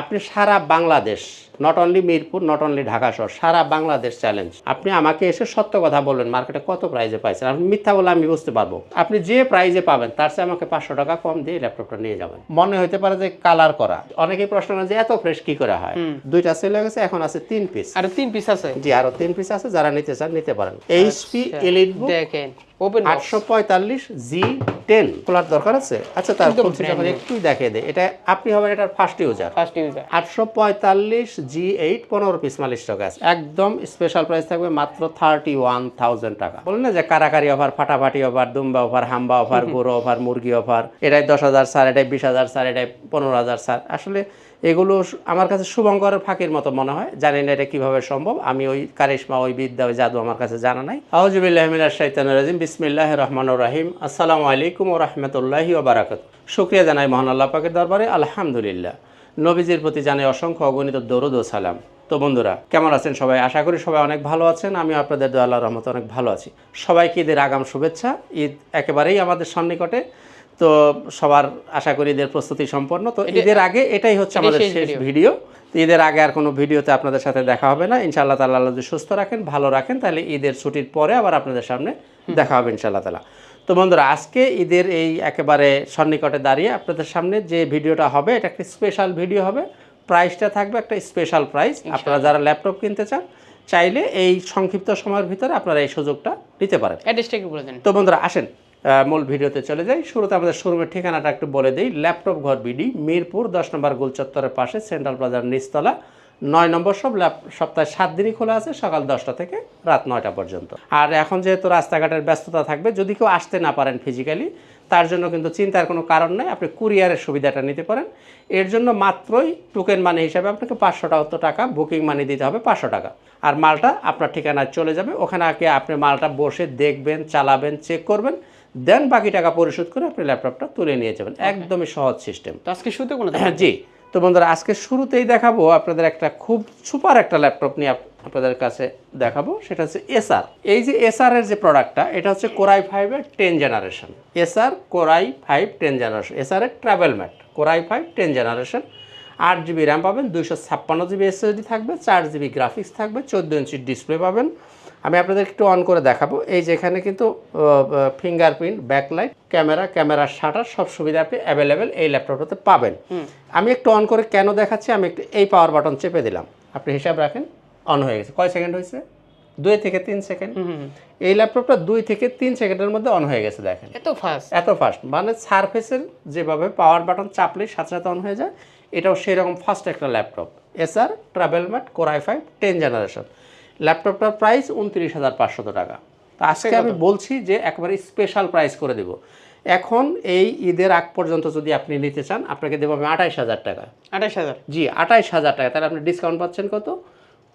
আপনি সারা Bangladesh not only Mirpur not only Dhaka শহর সারা বাংলাদেশ চ্যালেঞ্জ আপনি আমাকে এসে সত্য কথা বলবেন মার্কেটে কত প্রাইজে পাইছেন? আপনি মিথ্যা বলে আমি বুঝতে পারব। আপনি যে প্রাইজে পাবেন তার চেয়ে আমাকে পাঁচশো টাকা কম দিয়ে ল্যাপটপটা নিয়ে যাবেন। মনে হতে পারে যে কালার করা। অনেকেই প্রশ্ন করেন যে এত ফ্রেশ কি করে হয়? দুইটা সেল হয়ে গেছে এখন আছে তিন পিস আর তিন পিস আছে। জি আরও তিন পিস আছে যারা নিতে চান নিতে পারেন। এইচপি এলিট বুক দেখেন। ওপেন আটশো পঁয়তাল্লিশ জি টেন। খোলার দরকার আছে? আচ্ছা তার দেখিয়ে দেয় এটা আপনি হবেন এটার ফার্স্ট ইউজার ফার্স্ট ইউজার আটশো পঁয়তাল্লিশ জি এইট পনেরো পিস মাল স্টক আছে। একদম স্পেশাল প্রাইস থাকবে মাত্র থার্টি ওয়ান থাউজেন্ড টাকা। বলেন না যে কারাকারি অফার ফাটাফাটি অফার দুম্বা অফার হাম্বা অফার গরু অফার মুরগি অফার এটাই দশ হাজার স্যার এটাই বিশ হাজার স্যার এটাই পনেরো হাজার স্যার। আসলে এগুলো আমার কাছে শুভঙ্করের ফাঁকির মতো মনে হয়। জানি না এটা কীভাবে সম্ভব। আমি ওই কারিশমা, ওই বিদ্যা, ওই জাদু আমার কাছে জানা নাই। আউজুবিল্লাহমিনার শাইতান রাজিম। বিসমিল্লাহ রহমান রাহিম। আসসালামু আলাইকুম ও রহমতুল্লাহি ওবারাকাত শুক্রিয়া জানাই মহান আল্লাহ পাকের দরবারে। আলহামদুলিল্লাহ। নবীজির প্রতি জানাই অসংখ্য অগণিত দরুদ ও সালাম। তো বন্ধুরা, কেমন আছেন সবাই? আশা করি সবাই অনেক ভালো আছেন। আমি আপনাদের দোয়া আল্লাহ রহমতে অনেক ভালো আছি। সবাইকে ঈদের আগাম শুভেচ্ছা। ঈদ একেবারেই আমাদের সন্নিকটে। তো সবার আশা করি এদের প্রস্তুতি সম্পন্ন। তো ঈদের আগে এটাই হচ্ছে আমাদের শেষ ভিডিও। তো ঈদের আগে আর কোনো ভিডিওতে আপনাদের সাথে দেখা হবে না। ইনশাআল্লাহ তাআলা আল্লাহ যদি সুস্থ রাখেন ভালো রাখেন তাহলে ঈদের ছুটির পরে আবার আপনাদের সামনে দেখা হবে ইনশাআল্লাহ তাআলা। তো বন্ধুরা আজকে ঈদের এই একেবারে সন্নিকটে দাঁড়িয়ে আপনাদের সামনে যে ভিডিওটা হবে এটা একটা স্পেশাল ভিডিও হবে। প্রাইসটা থাকবে একটা স্পেশাল প্রাইস আপনারা যারা ল্যাপটপ কিনতে চান চাইলে এই সংক্ষিপ্ত সময়ের ভিতরে আপনারা এই সুযোগটা নিতে পারেন। তো বন্ধুরা আসেন। মূল ভিডিওতে চলে যাই। শুরুতে আমাদের শোরুমের ঠিকানাটা একটু বলে দিই। ল্যাপটপ ঘর বিডি, মিরপুর, দশ নম্বর গোল চত্বরের পাশে, সেন্ট্রাল প্লাজার নিচতলা। নয় নম্বর সব ল্যাপ সপ্তাহে সাত দিনই খোলা আছে, সকাল দশটা থেকে রাত নয়টা পর্যন্ত। আর এখন যেহেতু রাস্তাঘাটের ব্যস্ততা থাকবে, যদি কেউ আসতে না পারেন ফিজিক্যালি তার জন্য কিন্তু চিন্তার কোনো কারণ নেই। আপনি কুরিয়ারের সুবিধাটা নিতে পারেন। এর জন্য মাত্রই টোকেন মানি হিসাবে আপনাকে পাঁচশো টাকা বুকিং মানি দিতে হবে পাঁচশো টাকা। আর মালটা আপনার ঠিকানায় চলে যাবে। ওখানে আগে আপনি মালটা বসে দেখবেন, চালাবেন চেক করবেন। দেন বাকি টাকা পরিশোধ করে আপনি ল্যাপটপটা তুলে নিয়ে যাবেন। একদমই সহজ সিস্টেম। তো আজকে শুরুতে কোনো হ্যাঁ জি। তো বন্ধুরা আজকে শুরুতেই দেখাবো আপনাদের একটা খুব সুপার একটা ল্যাপটপ নিয়ে আপনাদের কাছে দেখাবো। সেটা হচ্ছে এসআর এই যে এসআর এর যে প্রোডাক্টটা এটা হচ্ছে কোরাই ফাইভের ten generation SR Core i five ten generation SR এর TravelMate Core i five ten generation আট জিবি র্যাম পাবেন দুইশো ছাপ্পান্ন জিবি এসএসডি থাকবে চার জিবি গ্রাফিক্স থাকবে চোদ্দ ইঞ্চির ডিসপ্লে পাবেন। আমি আপনাদের একটু অন করে দেখাবো। এই যেখানে কিন্তু ফিঙ্গারপ্রিন্ট ব্যাকলাইট ক্যামেরা ক্যামেরার শাটার সব সুবিধা আপনি অ্যাভেলেবেল এই ল্যাপটপটাতে পাবেন। আমি একটু অন করে কেন দেখাচ্ছি? আমি একটু এই পাওয়ার বাটন চেপে দিলাম। আপনি হিসাব রাখেন অন হয়ে গেছে। কয় সেকেন্ড হয়েছে? দুই থেকে তিন সেকেন্ড এই ল্যাপটপটা দুই থেকে তিন সেকেন্ডের মধ্যে অন হয়ে গেছে দেখেন। এত ফাস্ট এত ফাস্ট মানে সারফেসের যেভাবে পাওয়ার বাটন চাপলেই সাথে সাথে অন হয়ে যায় এটাও সেরকম ফাস্ট একটা laptop SR TravelMate Core i five ten generation ল্যাপটপটার price উনত্রিশ হাজার পাঁচশো টাকা। তো আজকে আমি বলছি যে একবারে স্পেশাল প্রাইস করে দেব। এখন এই ঈদের আগ পর্যন্ত যদি আপনি নিতে চান আপনাকে দেবো আমি আঠাইশ হাজার টাকা। আঠাশ হাজার। জি আঠাইশ হাজার টাকা। তাহলে আপনি ডিসকাউন্ট পাচ্ছেন কত?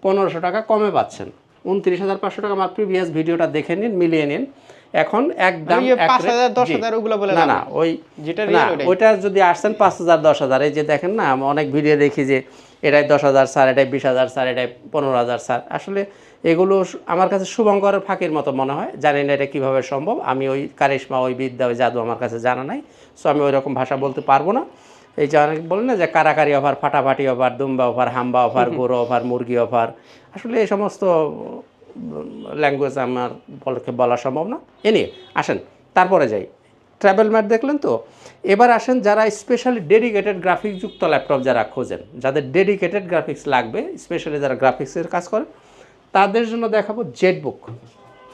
পনেরোশো টাকা কমে পাচ্ছেন। উনত্রিশ হাজার পাঁচশো টাকা আমার প্রিভিয়াস ভিডিওটা দেখে নিন মিলিয়ে নিন। এখন একদম বলে না না ওই যেটা না ওইটা যদি আসছেন পাঁচ হাজার দশ হাজার। এই যে দেখেন না আমি অনেক ভিডিও দেখি যে এটাই দশ হাজার স্যার এটাই বিশ হাজার স্যার এটাই পনেরো হাজার স্যার। আসলে এগুলো আমার কাছে শুভঙ্করের ফাঁকির মতো মনে হয়। জানি না এটা কীভাবে সম্ভব। আমি ওই কারিশমা ওই বিদ্যা ওই জাদু আমার কাছে জানা নাই। সো আমি ওই রকম ভাষা বলতে পারব না। এই যে অনেক বলেন না যে কারাকারি অফার ফাটাফাটি অফার দুম্বা অফার হাম্বা অফার গরু অফার মুরগি অফার আসলে এই সমস্ত ল্যাঙ্গুয়েজ আমার পক্ষে বলা সম্ভব না। এ নিয়ে আসেন তারপরে যাই। ট্রাভেল ম্যাট দেখলেন তো? এবার আসেন যারা স্পেশালি ডেডিকেটেড গ্রাফিক্স যুক্ত ল্যাপটপ যারা খোঁজেন যাদের ডেডিকেটেড গ্রাফিক্স লাগবে স্পেশালি যারা গ্রাফিক্সের কাজ করেন তাদের জন্য দেখাবো জেটবুক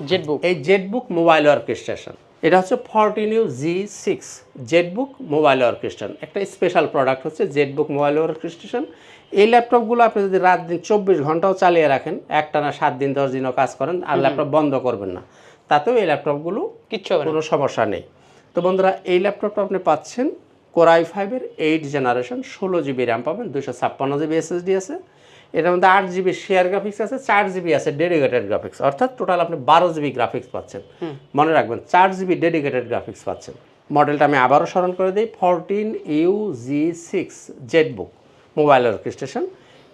জেটবুক এই জেটবুক মোবাইল অর্কেস্ট্রেশন এটা হচ্ছে fourteen U G six ZBook mobile orchestration একটা স্পেশাল প্রোডাক্ট হচ্ছে জেটবুক মোবাইল অর্কেস্ট্রেশন এই ল্যাপটপগুলো আপনি যদি রাত দিন চব্বিশ ঘন্টাও চালিয়ে রাখেন একটানা সাত দিন দশ দিনও কাজ করেন আর ল্যাপটপ বন্ধ করবেন না। তাতেও এই ল্যাপটপগুলো কিচ্ছু কোনো সমস্যা নেই। তো বন্ধুরা এই ল্যাপটপটা আপনি পাচ্ছেন। কোরাই ফাইভের এইট জেনারেশন ষোলো জিবি র্যাম পাবেন দুশো ছাপ্পান্ন জিবি এসএসডি আছে। এটার মধ্যে আট জিবি শেয়ার গ্রাফিক্স আছে চার জিবি আছে ডেডিকেটেড গ্রাফিক্স অর্থাৎ টোটাল আপনি বারো জিবি গ্রাফিক্স পাচ্ছেন। মনে রাখবেন চার জিবি ডেডিকেটেড গ্রাফিক্স পাচ্ছেন। মডেলটা আমি আবারও স্মরণ করে দিই fourteen U G six ZBook mobile orchestration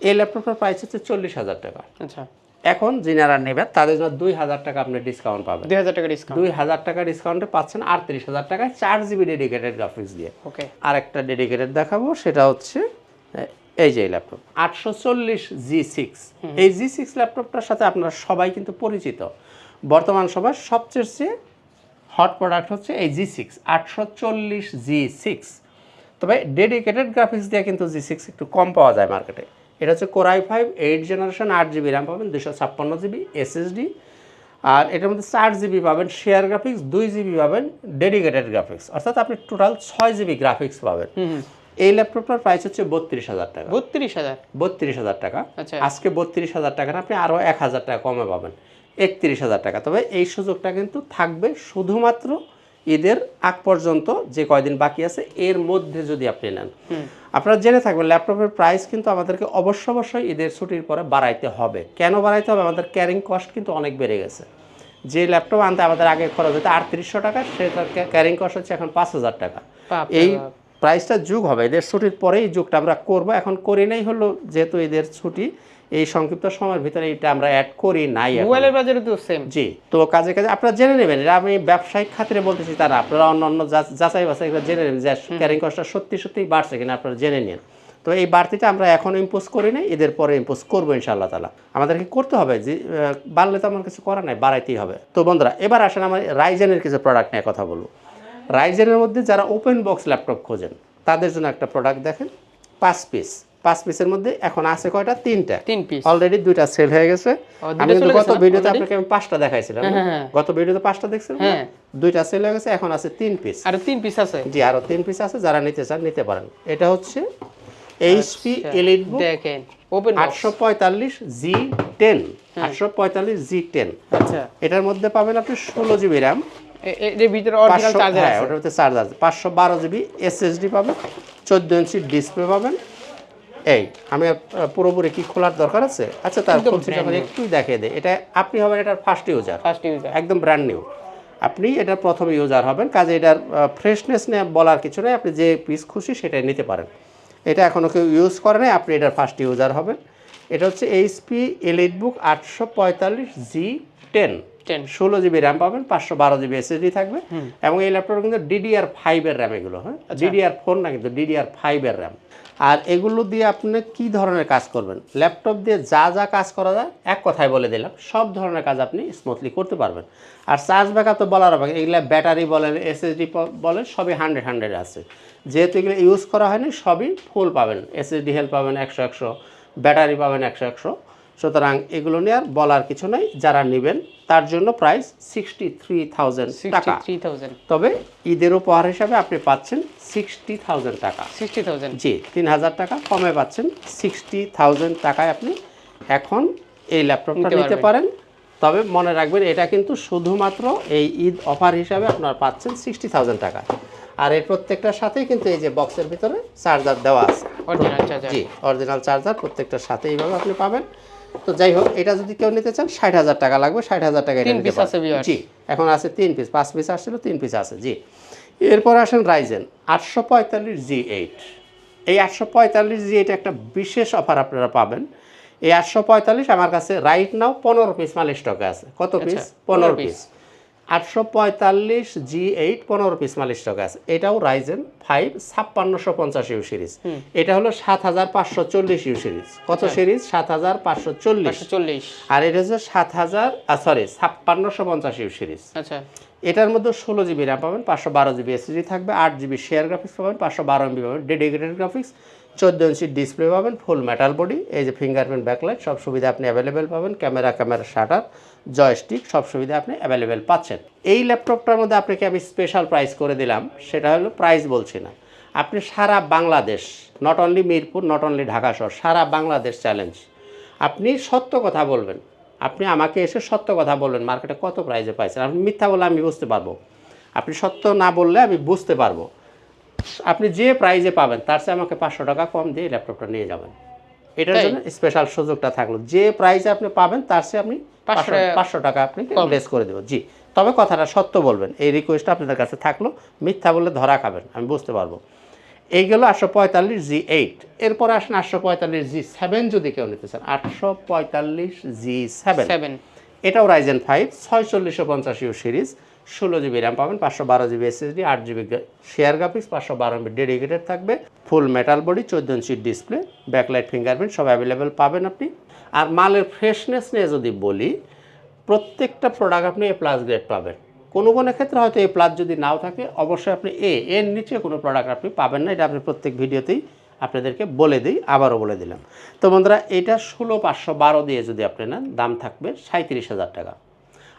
এই ল্যাপটপটার প্রাইস হচ্ছে চল্লিশ হাজার টাকা। আচ্ছা। এখন যিনারা নেবেন তাদের জন্য দুই হাজার টাকা আপনি ডিসকাউন্ট পাবেন। দুই হাজার টাকা ডিসকাউন্ট দুই হাজার টাকা ডিসকাউন্টে পাচ্ছেন আটত্রিশ হাজার টাকায় চার জিবি ডেডিকেটেড গ্রাফিক্স দিয়ে। ওকে আর একটা ডেডিকেটেড দেখাবো সেটা হচ্ছে এই যে ল্যাপটপ আটশো চল্লিশ জি সিক্স এই জি সিক্স ল্যাপটপটার সাথে আপনারা সবাই কিন্তু পরিচিত। বর্তমান সময় সবচেয়ে হট প্রোডাক্ট হচ্ছে এই জি সিক্স আটশো চল্লিশ জি সিক্স তবে ডেডিকেটেড গ্রাফিক্স দিয়ে কিন্তু জি সিক্স একটু কম পাওয়া যায় মার্কেটে এটা হচ্ছে Core i five eight generation আট জিবি র্যাম পাবেন দুশো ছাপ্পান্ন জিবি এসএসডি আর এটার মধ্যে চার জিবি পাবেন শেয়ার গ্রাফিক্স দুই জিবি পাবেন ডেডিকেটেড গ্রাফিক্স অর্থাৎ আপনি টোটাল ছয় জিবি গ্রাফিক্স পাবেন। এই ল্যাপটপটার প্রাইস হচ্ছে বত্রিশ হাজার টাকা। বত্রিশ হাজার? বত্রিশ হাজার টাকা। আচ্ছা। আজকে বত্রিশ হাজার টাকা না আপনি আরও এক হাজার টাকা কমে পাবেন। একত্রিশ হাজার টাকা। তবে এই সুযোগটা কিন্তু থাকবে শুধুমাত্র ঈদের আগ পর্যন্ত যে কয়দিন বাকি আছে এর মধ্যে যদি আপনি নেন। আপনারা জেনে থাকবেন ল্যাপটপের প্রাইস কিন্তু আমাদেরকে অবশ্য অবশ্যই ঈদের ছুটির পরে বাড়াইতে হবে। কেন বাড়াইতে হবে? আমাদের ক্যারিং কস্ট কিন্তু অনেক বেড়ে গেছে। যে ল্যাপটপ আনতে আমাদের আগে খরচ হতো আটত্রিশশো টাকা সেটার ক্যারিং কস্ট হচ্ছে এখন পাঁচ হাজার টাকা। এই। প্রাইসটা যুগ হবে এদের ছুটির পরেই যুগটা আমরা করব। এখন করি নাই হলো যেহেতু এদের ছুটি এই সংক্ষিপ্ত সময়ের ভিতরে এটা আমরা অ্যাড করি নাই মোবাইলের বাজারে তো সেম জি তো কাজে কাজে আপনারা জেনে নেবেন এটা আমি ব্যবসায়িক খাতিরে বলতেছি তারা আপনারা অন্য অন্য যাচাই বাছাই করে জেনে নেবেন যে ক্যারিং কস্টটা সত্যি সত্যিই বাড়ছে কিনা আপনারা জেনে নিন। তো এই বাড়তিটা আমরা এখন ইম্পোজ করি নাই এদের পরে ইম্পোজ করব ইনশাআল্লাহ তালা আমাদেরকে করতে হবে যে বাড়লে তো আমার কিছু করার নাই বাড়াইতেই হবে। তো বন্ধুরা এবার আসেন আমার রাইজেনের কিছু প্রোডাক্ট নিয়ে কথা বলব। রাইজেনের মধ্যে যারা ওপেন বক্স ল্যাপটপ খোঁজেন তাদের জন্য একটা প্রোডাক্ট দেখেন পাঁচ পিস পাঁচ পিসের মধ্যে এখন আছে কয়টা? তিনটা। তিন পিস অলরেডি দুইটা সেল হয়ে গেছে। আমি কিন্তু গত ভিডিওতে আপনাকে আমি পাঁচটা দেখাইছিলাম। হ্যাঁ, হ্যাঁ। গত ভিডিওতে পাঁচটা দেখছেন হ্যাঁ। দুইটা সেল হয়ে গেছে এখন আছে তিন পিস আর তিন পিস আছে? জি আরও তিন পিস আছে যারা নিতে চান নিতে পারেন। এটা হচ্ছে এইচপি এলিট বুক দেখেন ওপেন আটশো পঁয়তাল্লিশ জি টেন আটশো পঁয়তাল্লিশ জি টেন আচ্ছা। এটার মধ্যে পাবেন আপনি ষোলো জিবি র্যাম এর ভিতরে অরিজিনাল চার্জার হ্যাঁ আছে। ওটার ভিতরে চার্জার আছে। পাঁচশো বারো জিবি এসএসডি পাবেন চোদ্দ ইঞ্চি ডিসপ্লে পাবেন। এই আমি পুরোপুরি কি খোলার দরকার আছে? আচ্ছা তার খুলছি যখন দেখিয়ে দেয় এটা আপনি হবেন এটার ফার্স্ট ইউজার ফার্স্ট ইউজার একদম ব্র্যান্ড নিউ আপনি এটার প্রথম ইউজার হবেন কাজে এটার ফ্রেশনেস নিয়ে বলার কিছু নেই। আপনি যে পিস খুশি সেটাই নিতে পারেন। এটা এখনও কেউ ইউজ করে নাই আপনি এটার ফার্স্ট ইউজার হবেন। এটা হচ্ছে এইচপি এলিট বুক আটশো পঁয়তাল্লিশ জি টেন। টেন। ষোলো জিবি র্যাম পাবেন পাঁচশো বারো জিবি এসএসডি থাকবে। এবং এই ল্যাপটপ কিন্তু ডিডিআর ফাইভের র্যাম এগুলো হ্যাঁ? ডিডিআর ফোর না কিন্তু ডিডিআর ফাইভের র্যাম আর এগুলো দিয়ে আপনি কি ধরনের কাজ করবেন? ল্যাপটপ দিয়ে যা যা কাজ করা যায় এক কথায় বলে দিলাম সব ধরনের কাজ আপনি স্মুথলি করতে পারবেন। আর চার্জ ব্যাকআপ তো বলার হবে এগুলো ব্যাটারি বলেন এসএসডি বলেন সবই হান্ড্রেড হান্ড্রেড আছে। যেহেতু এগুলো ইউজ করা হয়নি সবই ফুল পাবেন। এসএসডি হেল্প পাবেন একশো একশো। ব্যাটারি পাবেন একশো একশো। সুতরাং এগুলো নিয়ে আর বলার কিছু নাই। যারা নেবেন তার জন্য প্রাইস সিক্সটি থ্রি থাউজেন্ড টাকা তবে ঈদের উপহার হিসাবে আপনি পাচ্ছেন সিক্সটি থাউজেন্ড টাকা। সিক্সটি থাউজেন্ড জি তিন হাজার টাকা। কমে পাচ্ছেন সিক্সটি থাউজেন্ড টাকায় আপনি এখন এই ল্যাপটপটা নিতে নিতে পারেন। তবে মনে রাখবেন এটা কিন্তু শুধুমাত্র এই ঈদ অফার হিসাবে আপনারা পাচ্ছেন সিক্সটি থাউজেন্ড টাকা। আর এর প্রত্যেকটার সাথেই কিন্তু এই যে বক্সের ভিতরে চার্জার দেওয়া আছে। জি অরিজিনাল চার্জার প্রত্যেকটার সাথে এইভাবে আপনি পাবেন। তো যাই হোক এটা যদি কেউ নিতে চান ষাট হাজার টাকা লাগবে ষাট হাজার টাকা তিন আছে জি এখন আছে তিন পিস পাঁচ পিস আসছিল তিন পিস আছে জি। এরপর আসেন রাইজেন আটশো পঁয়তাল্লিশ জি এইট এই আটশো পঁয়তাল্লিশ জি এইট একটা বিশেষ অফার আপনারা পাবেন। এই আটশো পঁয়তাল্লিশ আমার কাছে রাইট নাও পনেরো পিস মাল স্টকে আছে। কত পিস আচ্ছা, পনেরো পিস আটশো পঁয়তাল্লিশ জি এইট পনেরো পিস মাল স্টকে আছে। এটাও রাইজেন ফাইভ ছাপ্পান্নশো পঞ্চাশ ইউ সিরিজ এটা হলো সাত হাজার পাঁচশো চল্লিশ ইউ সিরিজ কত সিরিজ সাত হাজার পাঁচশো চল্লিশ। চল্লিশ। আর এটা হচ্ছে সাত হাজার সরি ছাপ্পান্নশো পঞ্চাশ ইউ সিরিজ আচ্ছা। এটার মধ্যে ষোলো জিবি র্যাম পাবেন পাঁচশো বারো জিবি এসএসডি থাকবে আট জিবি শেয়ার গ্রাফিক্স পাবেন পাঁচশো বারো এমবি পাবেন ডেডিকেটেড গ্রাফিক্স চোদ্দ ইঞ্চি ডিসপ্লে পাবেন ফুল মেটাল বডি এই যে ফিঙ্গারপ্রিন্ট ব্যাকলাইট সব সুবিধা আপনি অ্যাভেলেবেল পাবেন ক্যামেরা ক্যামেরা শাটার জয়স্টিক সব সুবিধা আপনি অ্যাভেলেবেল পাচ্ছেন। এই ল্যাপটপটার মধ্যে আপনাকে আমি স্পেশাল প্রাইস করে দিলাম, সেটা হলো প্রাইস বলছি না। আপনি সারা Bangladesh not only Mirpur not only Dhaka শহর, সারা বাংলাদেশ চ্যালেঞ্জ আপনি সত্য কথা বলবেন। আপনি আমাকে এসে সত্য কথা বলবেন মার্কেটে কত প্রাইজে পাইছেন? আপনি মিথ্যা বলে আমি বুঝতে পারব। আপনি সত্য না বললে আমি বুঝতে পারব। আপনি যে প্রাইজে পাবেন, তার চেয়ে আমাকে পাঁচশো টাকা কম দিয়ে ল্যাপটপটা নিয়ে যাবেন। এটার জন্য স্পেশাল সুযোগটা থাকল। যে প্রাইজে আপনি পাবেন তার চেয়ে আপনি 500 পাঁচশো টাকা পাঁচশো টাকা আপনি। লেস করে দেবো জি। তবে কথাটা সত্য বলবেন এই রিকোয়েস্টটা আপনাদের কাছে থাকল। মিথ্যা বললে ধরা খাবেন আমি বুঝতে পারব। এইগুলো আটশো পঁয়তাল্লিশ জি এইট এরপর আসেন আটশো পঁয়তাল্লিশ জি সেভেন যদি কেউ নিতে চান। আটশো পঁয়তাল্লিশ জি সেভেন সেভেন এটাও রাইজেন ফাইভ ছয়চল্লিশশো পঞ্চাশ ইউ সিরিজ ষোলো জিবি র্যাম পাবেন, পাঁচশো বারো জিবি এসএসডি আট জিবি শেয়ার গ্রাফিক্স পাঁচশো বারো এমবি ডেডিকেটেড থাকবে ফুল মেটাল বডি চোদ্দ ইঞ্চির ডিসপ্লে ব্যাকলাইট ফিঙ্গারপ্রিন্ট সব অ্যাভেলেবেল পাবেন আপনি। আর মালের ফ্রেশনেস নিয়ে যদি বলি, প্রত্যেকটা প্রোডাক্ট আপনি এ প্লাস গ্রেড পাবেন। কোনো কোনো ক্ষেত্রে হয়তো এ প্লাস যদি নাও থাকে, অবশ্যই আপনি এ এর নিচে কোনো প্রোডাক্ট আপনি পাবেন না, এটা আপনি প্রত্যেক ভিডিওতেই আপনাদেরকে বলে দিই, আবারও বলে দিলাম। তো বন্ধুরা, এটা ষোলো, পাঁচশো বারো দিয়ে যদি আপনি নেন, দাম থাকবে সাঁত্রিশ হাজার টাকা।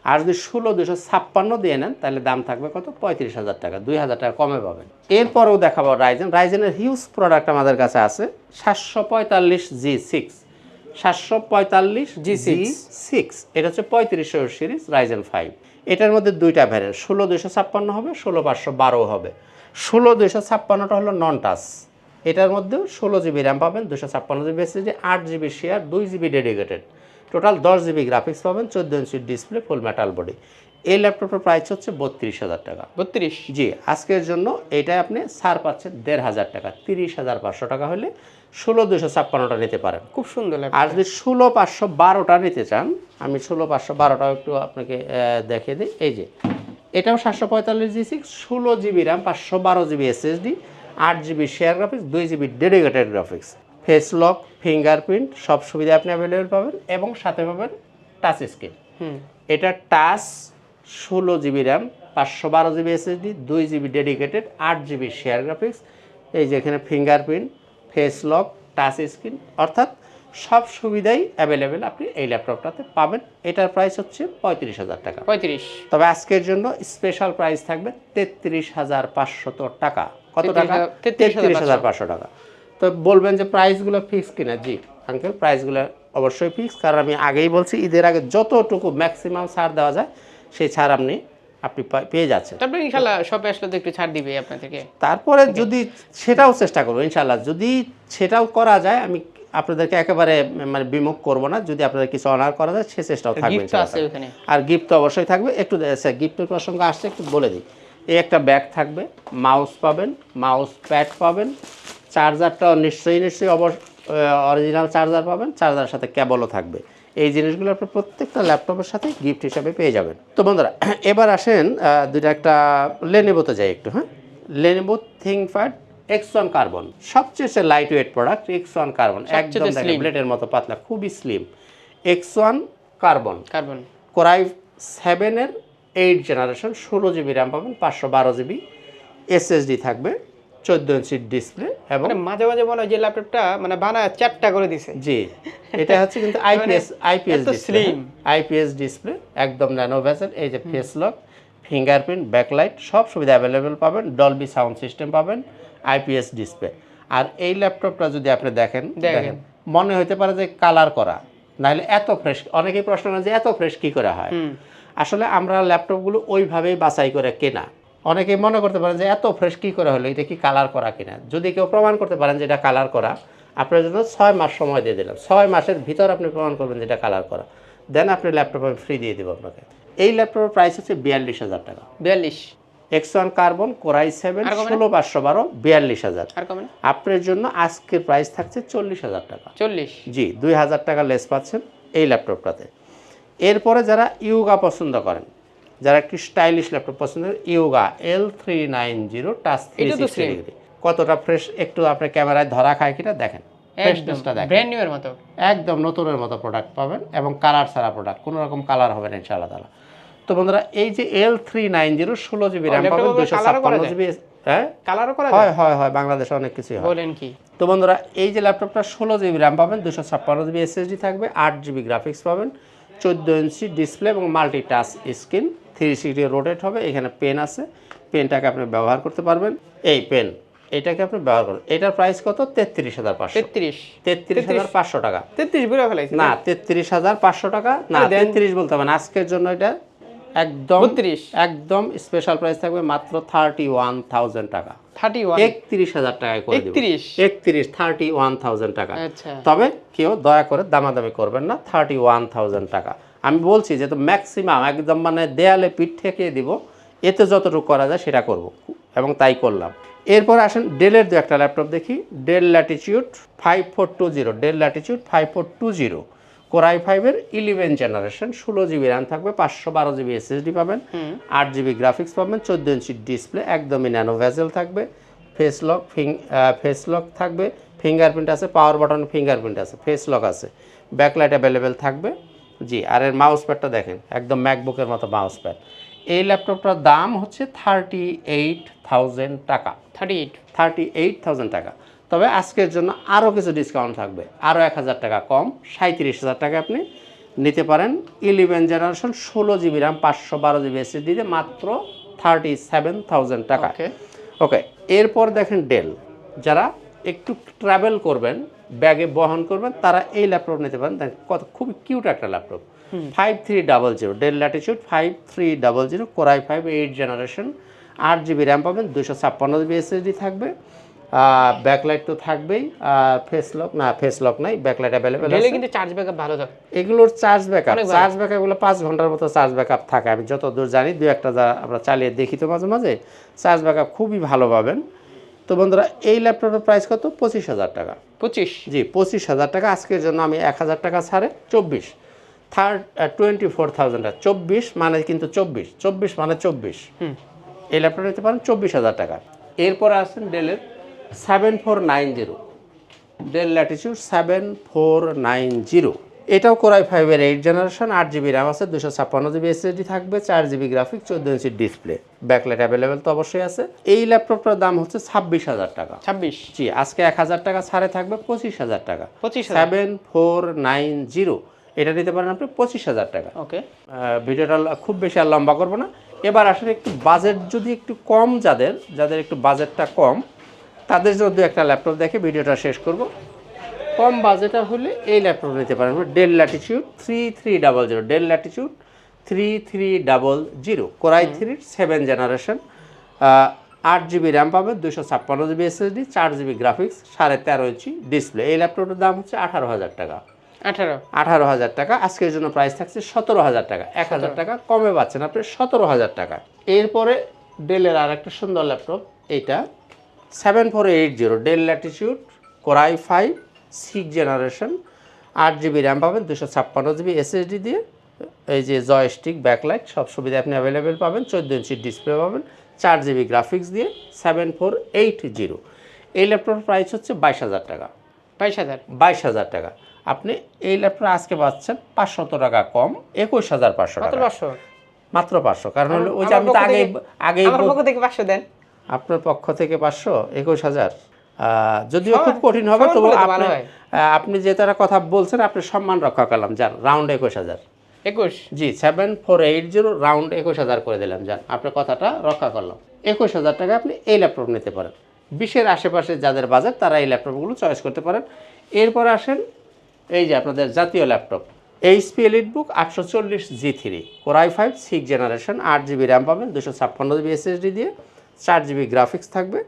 আর যদি ষোলো দুশো ছাপ্পান্ন দিয়ে নেন তাহলে দাম থাকবে কত? পঁয়ত্রিশ হাজার টাকা দুই হাজার টাকা কমে পাবেন। এরপরেও দেখাবো রাইজেন রাইজেনের হিউজ প্রোডাক্ট আমাদের কাছে আছে সাতশো পঁয়তাল্লিশ জি সিক্স সাতশো পঁয়তাল্লিশ জি সিক্স এটা হচ্ছে পঁয়ত্রিশশো সিরিজ রাইজেন ফাইভ এটার মধ্যে দুইটা ভ্যারিয়েন্ট ষোলো দুইশো ছাপ্পান্ন হবে ষোলো পাঁচশো বারো হবে। ষোলো দুইশো ছাপ্পান্নটা হলো নন টাচ এটার মধ্যেও ষোলো জিবি র্যাম পাবেন দুশো ছাপ্পান্ন জিবি এসএসডি আট জিবি শেয়ার দুই জিবি ডেডিকেটেড টোটাল দশ জিবি গ্রাফিক্স পাবেন চোদ্দ ইঞ্চির ডিসপ্লে ফুল মেটাল বডি এই ল্যাপটপের প্রাইস হচ্ছে বত্রিশ হাজার টাকা। বত্রিশ? জি আজকের জন্য এটাই আপনি ছাড় পাচ্ছেন দেড় হাজার টাকা তিরিশ হাজার পাঁচশো টাকা হলে ষোলো দুশো ছাপ্পান্নটা নিতে পারেন। খুব সুন্দর ল্যাপটপ আর যদি ষোলো পাঁচশো বারোটা নিতে চান আমি ষোলো পাঁচশো বারোটাও একটু আপনাকে দেখিয়ে দিই। এই যে এটাও সাতশো পঁয়তাল্লিশ জি সিক্স ষোলো জিবি র্যাম পাঁচশো বারো জিবি এসএসডি আট জিবি শেয়ার গ্রাফিক্স দুই GB dedicated graphics face lock fingerprint সব সুবিধা আপনি অ্যাভেলেবেল পাবেন এবং সাথে পাবেন টাচ স্ক্রিন এটা টাচ ষোলো জিবি র্যাম পাঁচশো বারো জিবি এসএসডি দুই জিবি ডেডিকেটেড আট জিবি শেয়ার গ্রাফিক্স এই যে এখানে fingerprint face lock touch screen অর্থাৎ সব সুবিধাই অ্যাভেলেবেল আপনি এই ল্যাপটপটাতে পাবেন। এটার প্রাইস হচ্ছে পঁয়ত্রিশ হাজার টাকা। পঁয়ত্রিশ। তবে আজকের জন্য স্পেশাল প্রাইস থাকবে তেত্রিশ হাজার পাঁচশত টাকা। কত টাকা? তেত্রিশ হাজার পাঁচশো টাকা। তো বলবেন যে প্রাইসগুলো ফিক্স কিনা? জি আঙ্কেল প্রাইসগুলো অবশ্যই ফিক্স কারণ আমি আগেই বলছি ঈদের আগে যতটুকু ম্যাক্সিমাম ছাড় দেওয়া যায় সেই ছাড় আপনি আপনি পেয়ে যাচ্ছেন। তারপরে ইনশাল্লাহ শপে আসলে তো একটু ছাড় দিবে আপনাদেরকে। তারপরে যদি সেটাও চেষ্টা করব ইনশাল্লাহ যদি সেটাও করা যায় আমি আপনাদেরকে একেবারে মানে বিমুখ করব না। যদি আপনাদের কিছু অনার করা যায় সে চেষ্টাও থাকবে আর গিফট তো অবশ্যই থাকবে। একটু গিফটের প্রসঙ্গ আসছে একটু বলে দিই। এই একটা ব্যাগ থাকবে মাউস পাবেন মাউস প্যাড পাবেন চার্জারটাও নিশ্চয়ই নিশ্চয়ই অবশ্য অরিজিনাল চার্জার পাবেন চার্জারের সাথে কেবলও থাকবে। এই জিনিসগুলো আপনি প্রত্যেকটা ল্যাপটপের সাথে গিফট হিসাবে পেয়ে যাবেন। তো বন্ধুরা এবার আসেন দুইটা একটা লেনেবোতে যাই একটু হ্যাঁ? Lenovo ThinkPad X one carbon সবচেয়ে light weight product X one carbon একদম। ব্লেডের মতো পাতলা খুবই slim X one carbon carbon Core i সেভেনের এইট জেনারেশন ষোলো জিবি র্যাম পাবেন পাঁচশো বারো জিবি এসএসডি থাকবে। চোদ্দ ইঞ্চির ডিসপ্লে এবং মানে মাঝে মাঝে মনে হয় যে ল্যাপটপটা মানে বানায় চারটা করে দিছে। জি এটা হচ্ছে কিন্তু IPS IPS display IPS display একদম ন্যানো ভেসেল এই যে ফেস লক ফিঙ্গারপ্রিন্ট ব্যাকলাইট সব সুবিধা অ্যাভেলেবেল পাবেন ডলবি সাউন্ড সিস্টেম পাবেন আইপিএস ডিসপ্লে আর এই ল্যাপটপটা যদি আপনি দেখেন দেখেন। দেখেন মনে হতে পারে যে কালার করা নাহলে এত ফ্রেশ অনেকেই প্রশ্ন করে যে এত ফ্রেশ কি করে হয়? আসলে আমরা ল্যাপটপগুলো ওইভাবেই বাছাই করে কেনা। অনেকেই মনে করতে পারেন যে এত ফ্রেশ কী করা হলো? এটা কি কালার করা কিনা? যদি কেউ প্রমাণ করতে পারেন যে এটা কালার করা আপনার জন্য ছয় মাস সময় দিয়ে দিলাম। ছয় মাসের ভিতর আপনি প্রমাণ করবেন যে এটা কালার করা। দেন আপনি ল্যাপটপ আমি ফ্রি দিয়ে দেবো আপনাকে। এই ল্যাপটপের প্রাইস হচ্ছে বিয়াল্লিশ হাজার টাকা। বিয়াল্লিশ। X one carbon Core i seven ষোলো পাঁচশো বারো বিয়াল্লিশ হাজার। আপনার জন্য আজকের প্রাইস থাকছে চল্লিশ হাজার টাকা। চল্লিশ। জি দুই হাজার টাকা লেস পাচ্ছেন এই ল্যাপটপটাতে এরপরে যারা ইউগা পছন্দ করেন যারা একটি স্টাইলিশ ল্যাপটপ পছন্দ Yoga L three nine zero touch three sixty degree কতটা ফ্রেশ একটু আপনার ক্যামেরায় ধরা খায় কিনা দেখেন। একদম ফ্রেশনেসটা দেখেন। ব্র্যান্ড নিউ এর মতো। একদম নতুনের মতো প্রোডাক্ট পাবেন এবং কালার ছাড়া প্রোডাক্ট কোনো রকম কালার হবে না ইনশাআল্লাহ তালা তো বন্ধুরা এই যে এল থ্রি নাইন জিরো ষোলো জিবি র্যাম পাবেন দুশো ছাপ্পান্ন জিবি হ্যাঁ? কালারও করা হয় হয় হয় বাংলাদেশে অনেক কিছুই হয়। বলেন কি? তো বন্ধুরা এই যে ল্যাপটপটা ষোলো জিবি র্যাম পাবেন দুশো ছাপ্পান্ন জিবি এসএসডি থাকবে আট জিবি গ্রাফিক্স পাবেন চোদ্দ ইঞ্চি ডিসপ্লে এবং multi touch screen three sixty rotate হবে এখানে পেন আছে। পেনটাকে আপনি ব্যবহার করতে পারবেন। এই পেন এটাকে আপনি ব্যবহার করবেন এটার প্রাইস কত? তেত্রিশ হাজার পাঁচশো। তেত্রিশ। তেত্রিশ হাজার পাঁচশো টাকা। তেত্রিশ বুড়া ফেলাইছে না তেত্রিশ হাজার পাঁচশো টাকা। না। তেত্রিশ বলতে হবে না। আজকের জন্য এটা একদম 32 একদম স্পেশাল প্রাইস থাকবে মাত্র থার্টি ওয়ান থাউজেন্ড টাকা। থার্টি ওয়ান একত্রিশ হাজার টাকায় করে 31? একত্রিশ। থার্টি ওয়ান থাউজেন্ড টাকা। আচ্ছা। তবে কেউ দয়া করে দামাদামি করবেন না। থার্টি ওয়ান থাউজেন্ড টাকা। আমি বলছি যে তো ম্যাক্সিমাম একদম মানে দেয়ালে পিঠ ঠেকিয়ে দিব এতে যতটুকু করা যায় সেটা করব। এবং তাই করলাম। এরপর আসেন ডেলের দু একটা ল্যাপটপ দেখি। Dell Latitude five four two zero Dell Latitude five four two zero Core i ফাইভের ইলেভেন জেনারেশন ষোলো জিবি র্যাম থাকবে পাঁচশো বারো জিবি এসএসডি পাবেন। আট জিবি গ্রাফিক্স পাবেন চোদ্দ ইঞ্চি ডিসপ্লে একদমই ন্যানো ভেজেল থাকবে। ফেস লক ফিং ফেস লক থাকবে। ফিঙ্গারপ্রিন্ট আছে পাওয়ার বাটন ফিঙ্গারপ্রিন্ট আছে ফেস লক আছে। ব্যাকলাইট অ্যাভেলেবেল থাকবে। জি আর এর মাউস প্যাডটা দেখেন একদম ম্যাকবুকের মতো মাউস প্যাড এই ল্যাপটপটার দাম হচ্ছে থার্টি এইট থাউজেন্ড টাকা। Thirty eight thirty eight thousand টাকা। তবে আজকের জন্য আরও কিছু ডিসকাউন্ট থাকবে আরও এক হাজার টাকা কম সাঁত্রিশ হাজার টাকা আপনি নিতে পারেন। ইলেভেন জেনারেশন ষোলো জিবি র্যাম পাঁচশো বারো জিবি এসএসডিতে মাত্র থার্টি সেভেন থাউজেন্ড টাকা ওকে ওকে এরপর দেখেন ডেল যারা একটু ট্রাভেল করবেন ব্যাগে বহন করবেন তারা এই ল্যাপটপ নিতে পারেন। কত খুবই কিউট একটা laptop. Five three double zero Dell Latitude five three double zero Core i five eight generation আট জিবি র্যাম পাবেন দুশো ছাপ্পান্ন জিবি এসএসডি থাকবে ব্যাকলাইট তো থাকবেই আর ফেস লক না ফেস লক নাই ব্যাকলাইট অ্যাভেলেবেল আছে। কিন্তু চার্জ ব্যাকআপ ভালো থাকে এগুলোর চার্জ ব্যাকআপ চার্জ ব্যাকআপ এগুলো পাঁচ ঘণ্টার মতো চার্জ ব্যাকআপ থাকে। আমি যতদূর জানি দু একটা যা আমরা চালিয়ে দেখি তো মাঝে মাঝে চার্জ ব্যাকআপ খুবই ভালো পাবেন। তো বন্ধুরা এই ল্যাপটপের প্রাইস কত? পঁচিশ হাজার টাকা। পঁচিশ? জি পঁচিশ হাজার টাকা। আজকের জন্য আমি এক হাজার টাকা ছাড়ে চব্বিশ। থার্ড টোয়েন্টি ফোর থাউজেন্ড চব্বিশ মানে কিন্তু চব্বিশ। চব্বিশ মানে চব্বিশ। হুম। এই ল্যাপটপ নিতে পারেন চব্বিশ হাজার টাকা। এরপরে আসছেন ডেলের seven four nine zero Dell Latitude seven four nine zero এটাও কোরাই ফাইভের এইট জেনারেশন আট জিবি র্যাম আছে দুশো ছাপ্পান্ন জিবি এসএসডি থাকবে চার জিবি গ্রাফিক চোদ্দ ইঞ্চি ডিসপ্লে ব্যাকলাইট অ্যাভেলেবেল তো অবশ্যই আছে। এই ল্যাপটপটার দাম হচ্ছে ছাব্বিশ হাজার টাকা। ছাব্বিশ। জি আজকে এক হাজার টাকা ছাড়ে থাকবে পঁচিশ হাজার টাকা। পঁচিশ সেভেন ফোর নাইন জিরো এটা নিতে পারেন আপনি পঁচিশ হাজার টাকা। ওকে। ভিডিওটা খুব বেশি আর লম্বা করব না। এবার আসলে একটু বাজেট যদি একটু কম যাদের যাদের একটু বাজেটটা কম তাদের জন্য দু একটা ল্যাপটপ দেখে ভিডিওটা শেষ করব। কম বাজেটার হলে এই ল্যাপটপ নিতে পারেন। Dell Latitude three three double zero Dell Latitude three three double zero Core i থ্রির সেভেন জেনারেশন আট জিবি র্যাম পাবেন দুশো ছাপ্পান্ন জিবি এসএসডি চার জিবি গ্রাফিক্স সাড়ে তেরো ইঞ্চি ডিসপ্লে এই ল্যাপটপটার দাম হচ্ছে আঠারো হাজার টাকা। আঠারো। আঠারো হাজার টাকা। আজকের জন্য প্রাইস থাকছে সতেরো হাজার টাকা। এক হাজার টাকা কমে পাচ্ছেন আপনি সতেরো হাজার টাকা। এরপরে ডেলের আর একটা সুন্দর ল্যাপটপ এইটা seven four eight zero Dell Latitude Core i five six generation আট জিবি র্যাম পাবেন দুশো ছাপ্পান্ন জিবি এসএসডি দিয়ে। এই যে জয়স্টিক ব্যাকলাইট সব সুবিধা আপনি অ্যাভেলেবেল পাবেন চোদ্দ ইঞ্চি ডিসপ্লে পাবেন চার জিবি গ্রাফিক্স দিয়ে সেভেন ফোর এইট জিরো এই ল্যাপটপের প্রাইস হচ্ছে বাইশ হাজার টাকা। বাইশ হাজার। বাইশ হাজার টাকা। আপনি এই ল্যাপটপ আজকে পাচ্ছেন পাঁচশত টাকা কম একুশ হাজার পাঁচশো টাকা। পাঁচশো। মাত্র পাঁচশো। কারণ হলো ওই যে আমি তো পাঁচশো দেন। আপনার পক্ষ থেকে পাঁচশো একুশ হাজার। যদিও খুব কঠিন হবে তবু আপনি আপনি যে তারা কথা বলছেন আপনি সম্মান রক্ষা করলাম। যান রাউন্ড একুশ হাজার। একুশ? জি seven four eight zero round একুশ হাজার করে দিলাম যান। আপনার কথাটা রক্ষা করলাম। একুশ হাজার টাকা আপনি এই ল্যাপটপ নিতে পারেন। বিশের আশেপাশে যাদের বাজার তারা এই ল্যাপটপগুলো চয়েস করতে পারেন। এরপর আসেন এই যে আপনাদের জাতীয় ল্যাপটপ এইচপি এলিট বুক আটশো চল্লিশ G three Core i five six generation আট জিবি র্যাম পাবেন দুশো ছাপ্পান্ন জিবি এসএসডি দিয়ে চার জিবি গ্রাফিক্স থাকবে।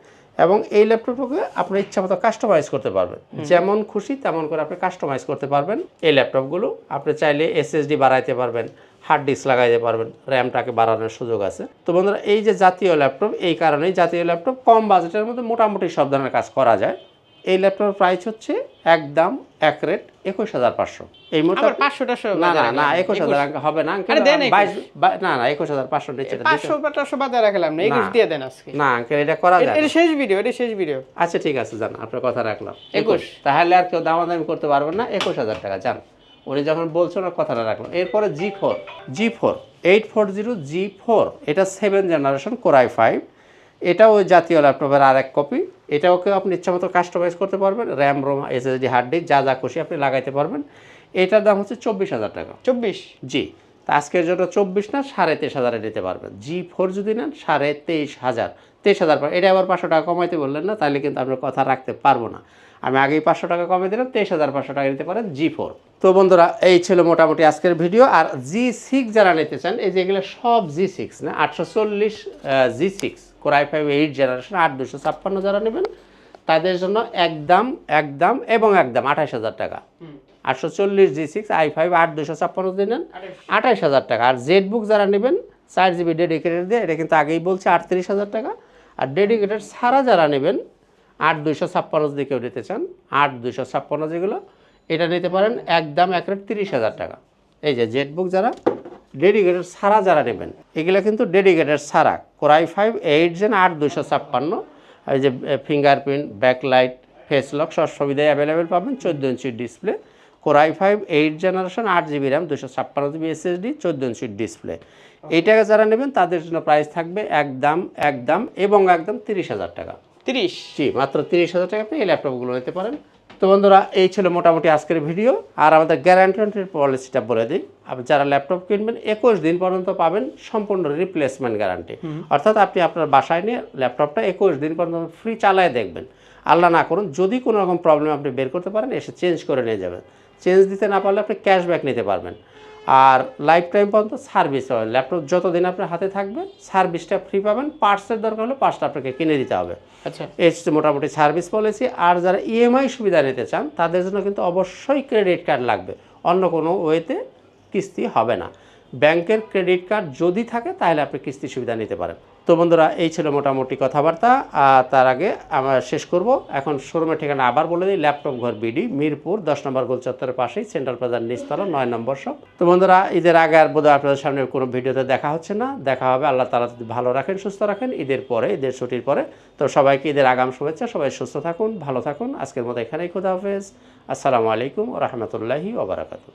এবং এই ল্যাপটপটাকে আপনার ইচ্ছা মতো কাস্টমাইজ করতে পারবেন। যেমন খুশি তেমন করে আপনি কাস্টমাইজ করতে পারবেন। এই ল্যাপটপগুলো আপনি চাইলে এসএসডি বাড়াইতে পারবেন হার্ড ডিস্ক লাগাইতে পারবেন র্যামটাকে বাড়ানোর সুযোগ আছে। তো বন্ধুরা এই যে জাতীয় ল্যাপটপ এই কারণেই জাতীয় ল্যাপটপ কম বাজেটের মধ্যে মোটামুটি সব ধরনের কাজ করা যায়। এই ল্যাপটপের প্রাইস হচ্ছে একদম এক রেট একুশ হাজার পাঁচশো। এই মোটা পাঁচশো টাশো না না না একুশ হাজার হবে না না না একুশ হাজার পাঁচশো নিচে পাঁচশো টাশো বাদে রাখলাম না একুশ দিয়ে দেন আজকে। না আঙ্কেল এটা করা যায় এটা শেষ ভিডিও এটা শেষ ভিডিও আচ্ছা ঠিক আছে যান আপনার কথা রাখলাম। একুশ। তাহলে আর কেউ দামাদামি করতে পারবেন না একুশ হাজার টাকা যান উনি যখন বলছেন ওর কথাটা রাখলাম। এরপরে G four G four eight four zero G four এটা seven generation Core i five এটা ওই জাতীয় ল্যাপটপের আর এক কপি এটাওকে আপনি ইচ্ছামতো কাস্টমাইজ করতে পারবেন। RAM ROM SSD hard disk যা যা খুশি আপনি লাগাইতে পারবেন। এটার দাম হচ্ছে চব্বিশ হাজার টাকা। চব্বিশ? জি। তা আজকের জন্য চব্বিশ না সাড়ে তেইশ হাজারে নিতে পারবেন। জি ফোর যদি নেন সাড়ে তেইশ হাজার। তেইশ হাজার এটা আবার পাঁচশো টাকা কমাইতে বললেন না তাহলে কিন্তু আপনার কথা রাখতে পারব না। আমি আগেই পাঁচশো টাকা কমে দিলাম তেইশ হাজার পাঁচশো টাকা নিতে পারেন জি ফোর তো বন্ধুরা এই ছিল মোটামুটি আজকের ভিডিও আর জি সিক্স যারা নিতে চান এই যে এগুলো সব জি সিক্স না? আটশো চল্লিশ G six Core i five eight generation আট দুশো ছাপ্পান্ন যারা নেবেন তাদের জন্য একদম একদম এবং একদম আঠাশ হাজার টাকা। আটশো চল্লিশ জি সিক্স আই ফাইভ আট দুশো ছাপ্পান্ন দিয়ে নেন আঠাশ হাজার টাকা। আর জেড বুক যারা নেবেন চার জিবি ডেডিকেটেড দিয়ে এটা কিন্তু আগেই বলছে আটত্রিশ হাজার টাকা। আর ডেডিকেটেড ছাড়া যারা নেবেন আট দুইশো ছাপ্পান্ন যদি কেউ নিতে চান, আট দুইশো ছাপ্পান্ন যেগুলো, এটা নিতে পারেন একদম এক রেট তিরিশ হাজার টাকা। এই যে জেট বুক যারা ডেডিকেটেড ছাড়া যারা নেবেন, এগুলো কিন্তু ডেডিকেটেড ছাড়া। কোরাই ফাইভ এইট জেন আট দুশো ছাপ্পান্ন। এই যে ফিঙ্গারপ্রিন্ট ব্যাকলাইট ফেস লক সব সুবিধায় অ্যাভেলেবেল পাবেন, চোদ্দ ইঞ্চির display Core i five eight generation আট জিবি র্যাম দুশো ছাপ্পান্ন জিবি এসএসডি চোদ্দ ইঞ্চির ডিসপ্লে এইটাকে যারা নেবেন, তাদের জন্য প্রাইস থাকবে একদম একদম এবং একদম তিরিশ হাজার টাকা। তিরিশ। জি মাত্র তিরিশ হাজার টাকা আপনি এই ল্যাপটপগুলো নিতে পারেন। তো বন্ধুরা এই ছিল মোটামুটি আজকের ভিডিও। আর আমাদের গ্যারান্টির পলিসিটা বলে দিই আপনি যারা ল্যাপটপ কিনবেন একুশ দিন পর্যন্ত পাবেন সম্পূর্ণ রিপ্লেসমেন্ট গ্যারান্টি অর্থাৎ আপনি আপনার বাসায় নিয়ে ল্যাপটপটা একুশ দিন পর্যন্ত ফ্রি চালায় দেখবেন। আল্লাহ না করুন যদি কোনো রকম প্রবলেম আপনি বের করতে পারেন এসে চেঞ্জ করে নিয়ে যাবেন। চেঞ্জ দিতে না পারলে আপনি ক্যাশব্যাক নিতে পারবেন। আর লাইফ টাইম পর্যন্ত সার্ভিস হয় ল্যাপটপ যতদিন আপনার হাতে থাকবে সার্ভিসটা ফ্রি পাবেন। পার্টসের দরকার হলে পার্টসটা আপনাকে কিনে দিতে হবে। আচ্ছা। এই মোটামুটি সার্ভিস পলিসি আর যারা ইএমআই সুবিধা নিতে চান তাদের জন্য কিন্তু অবশ্যই ক্রেডিট কার্ড লাগবে। অন্য কোনো ওয়েতে কিস্তি হবে না। ব্যাংকের ক্রেডিট কার্ড যদি থাকে তাহলে আপনি কিস্তি সুবিধা নিতে পারেন। তো বন্ধুরা, এই ছিল মোটামুটি কথাবার্তা। আর তার আগে আমরা শেষ করব। এখন শোরুমের ঠিকানা আবার বলে দিই, ল্যাপটপ ঘর বিডি, মিরপুর, দশ নম্বর গোল চত্বরের পাশেই, সেন্ট্রাল প্লাজার নিচতলা, নয় নম্বর সব তো বন্ধুরা, ঈদের আগে আর বোধহয় আপনাদের সামনে কোনো ভিডিওতে দেখা হচ্ছে না। দেখা হবে, আল্লাহ তালা যদি ভালো রাখেন, সুস্থ রাখেন, ঈদের পরে, ঈদের ছুটির পরে। তো সবাইকে ঈদের আগাম শুভেচ্ছা, সবাই সুস্থ থাকুন, ভালো থাকুন। আজকের মতো এখানেই, খুদা হাফেজ। আসসালামু আলাইকুম রহমতুল্লাহি ওবরাকাতু